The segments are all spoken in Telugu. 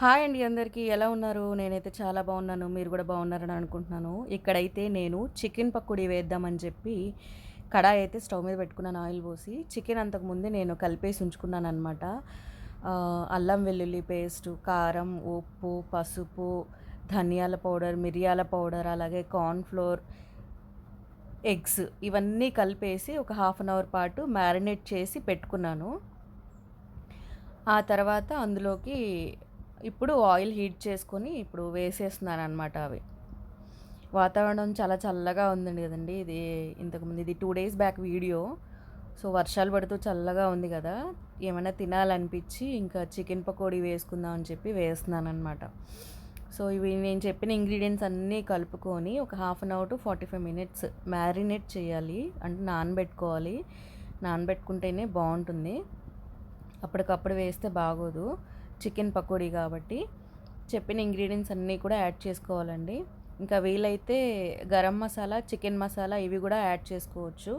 హాయ్ అండి అందరికీ. ఎలా ఉన్నారు? నేనైతే చాలా బాగున్నాను. మీరు కూడా బాగున్నారని అనుకుంటున్నాను. ఇక్కడైతే నేను చికెన్ పకోడీ వేద్దామని చెప్పి కడాయి అయితే స్టవ్ మీద పెట్టుకున్నాను ఆయిల్ పోసి. చికెన్ అంతకుముందే నేను కలిపేసి ఉంచుకున్నాను అనమాట అల్లం వెల్లుల్లి పేస్ట్ కారం ఉప్పు పసుపు ధనియాల పౌడర్ మిరియాల పౌడర్ అలాగే కార్న్ఫ్లోర్ ఎగ్స్ ఇవన్నీ కలిపేసి ఒక హాఫ్ అన్ అవర్ పాటు మ్యారినేట్ చేసి పెట్టుకున్నాను. ఆ తర్వాత అందులోకి ఇప్పుడు ఆయిల్ హీట్ చేసుకొని ఇప్పుడు వేసేస్తున్నాను అనమాట అవి. వాతావరణం చాలా చల్లగా ఉందండి కదండి. ఇది ఇంతకుముందు ఇది two days back video so వర్షాలు పడుతూ చల్లగా ఉంది కదా. ఏమైనా తినాలనిపించి ఇంకా చికెన్ పకోడీ వేసుకుందాం అని చెప్పి వేస్తున్నాను అనమాట సో ఇవి నేను చెప్పిన ఇంగ్రీడియంట్స్ అన్నీ కలుపుకొని ఒక half an hour to forty five minutes marinate చేయాలి. అంటే నానబెట్టుకోవాలి. నానబెట్టుకుంటేనే బాగుంటుంది. అప్పటికప్పుడు వేస్తే బాగోదు. చికెన్ పకోడీ కాబట్టి చెప్పిన ఇంగ్రీడియంట్స్ అన్నీ కూడా యాడ్ చేసుకోవాలండి. ఇంకా వీలైతే గరం మసాలా చికెన్ మసాలా ఇవి కూడా యాడ్ చేసుకోవచ్చు.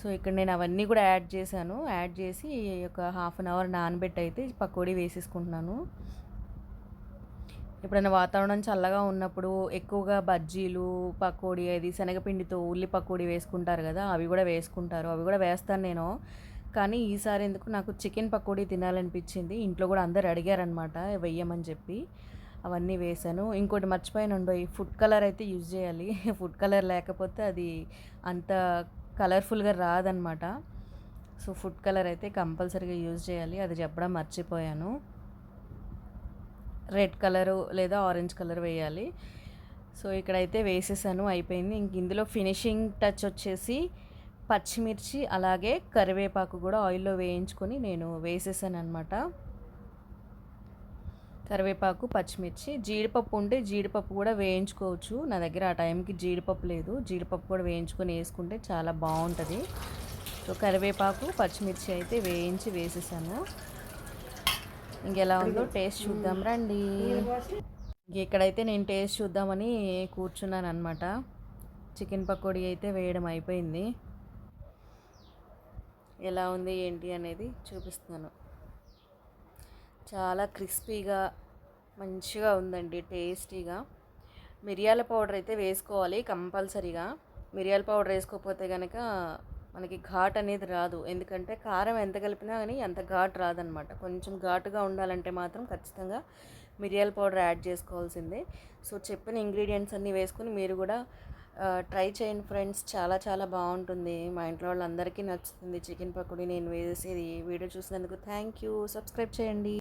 సో ఇక్కడ నేను అవన్నీ కూడా యాడ్ చేశాను. యాడ్ చేసి ఒక హాఫ్ అన్ అవర్ నానబెట్టి అయితే పకోడీ వేసేసుకుంటున్నాను. ఎప్పుడైనా వాతావరణం చల్లగా ఉన్నప్పుడు ఎక్కువగా బజ్జీలు పకోడీ అది శనగపిండితో ఉల్లి పకోడీ వేసుకుంటారు కదా అవి కూడా వేసుకుంటారు. అవి కూడా వేస్తాను నేను. కానీ ఈసారి ఎందుకు నాకు చికెన్ పకోడీ తినాలనిపించింది. ఇంట్లో కూడా అందరు అడిగారనమాట వెయ్యమని చెప్పి అవన్నీ వేసాను ఇంకోటి మర్చిపోయాను ఈ ఫుడ్ కలర్ అయితే యూజ్ చేయాలి. ఫుడ్ కలర్ లేకపోతే అది అంత కలర్ఫుల్గా రాదనమాట సో ఫుడ్ కలర్ అయితే కంపల్సరీగా యూజ్ చేయాలి. అది చెప్పడం మర్చిపోయాను. రెడ్ కలరు లేదా ఆరెంజ్ కలర్ వేయాలి. సో ఇక్కడైతే వేసేసాను అయిపోయింది. ఇంక ఇందులో ఫినిషింగ్ టచ్ వచ్చేసి పచ్చిమిర్చి అలాగే కరివేపాకు కూడా ఆయిల్లో వేయించుకొని నేను వేసేసాను అనమాట కరివేపాకు పచ్చిమిర్చి జీడిపప్పు ఉంటే జీడిపప్పు కూడా వేయించుకోవచ్చు. నా దగ్గర ఆ టైంకి జీడిపప్పు లేదు. జీడిపప్పు కూడా వేయించుకొని వేసుకుంటే చాలా బాగుంటుంది. సో కరివేపాకు పచ్చిమిర్చి అయితే వేయించి వేసేసాను. ఇంకెలా ఉందో టేస్ట్ చూద్దాం రండి. ఇక్కడైతే నేను టేస్ట్ చూద్దామని కూర్చున్నాను అనమాట చికెన్ పకోడీ అయితే వేయడం అయిపోయింది. ఎలా ఉంది ఏంటి అనేది చూపిస్తున్నాను. చాలా క్రిస్పీగా మంచిగా ఉందండి టేస్టీగా. మిరియాల పౌడర్ అయితే వేసుకోవాలి కంపల్సరీగా. మిరియాల పౌడర్ వేసుకోకపోతే కనుక మనకి ఘాట్ అనేది రాదు. ఎందుకంటే కారం ఎంత కలిపినా కానీ అంత ఘాట్ రాదనమాట. కొంచెం ఘాటుగా ఉండాలంటే మాత్రం ఖచ్చితంగా మిరియాల పౌడర్ యాడ్ చేసుకోవాల్సిందే. సో చెప్పిన ఇంగ్రీడియంట్స్ అన్నీ వేసుకొని మీరు కూడా ట్రై చేయండి ఫ్రెండ్స్. చాలా చాలా బాగుంటుంది. మా ఇంట్లో వాళ్ళందరికీ నచ్చుతుంది. చికెన్ పకోడీ నేను వేసేది. వీడియో చూసినందుకు థ్యాంక్ యూ. సబ్స్క్రైబ్ చేయండి.